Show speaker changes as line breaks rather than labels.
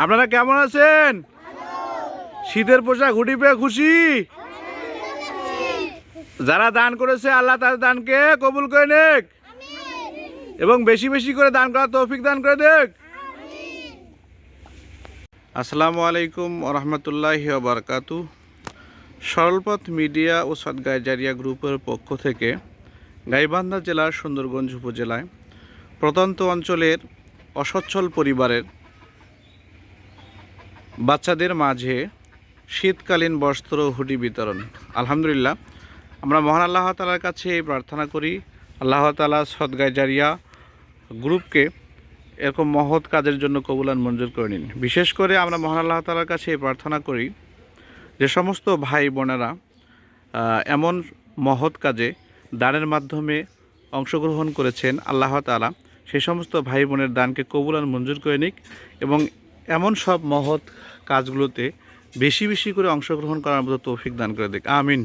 আপনারা কেমন আছেন? শীতের পোশাক হুডি পেয়ে খুশি? যারা দান করেছে, আল্লাহ তাদের দানকে কবুল করে নেক। এবং বেশি বেশি করে দান করা তৌফিক দান করে দেখ আসসালামু আলাইকুম রহমতুল্লাহ বারকাতু সরলপথ মিডিয়া ও সদগায় জারিয়া গ্রুপের পক্ষ থেকে গাইবান্ধা জেলার সুন্দরগঞ্জ উপজেলায় প্রত্যন্ত অঞ্চলের অসচ্ছল পরিবারের বাচ্চাদের মাঝে শীতকালীন বস্ত্র হুডি বিতরণ। আলহামদুলিল্লাহ, আমরা মহান আল্লাহ তালার কাছে এই প্রার্থনা করি। আল্লাহ তালা সদগায় জারিয়া গ্রুপকে এরকম মহৎ কাজের জন্য কবুলান মঞ্জুর করে নিন। বিশেষ করে আমরা মহান আল্লাহ তালার কাছে এই প্রার্থনা করি যে সমস্ত ভাই বোনেরা এমন মহৎ কাজে দানের মাধ্যমে অংশগ্রহণ করেছেন আল্লাহ তালা সেই সমস্ত ভাই বোনের দানকে কবুলান মঞ্জুর করে নিক এবং এমন সব মহৎ কাজগুলোতে বেশি বেশি করে অংশগ্রহণ করার মতো তৌফিক দান করে দেখ আমিন।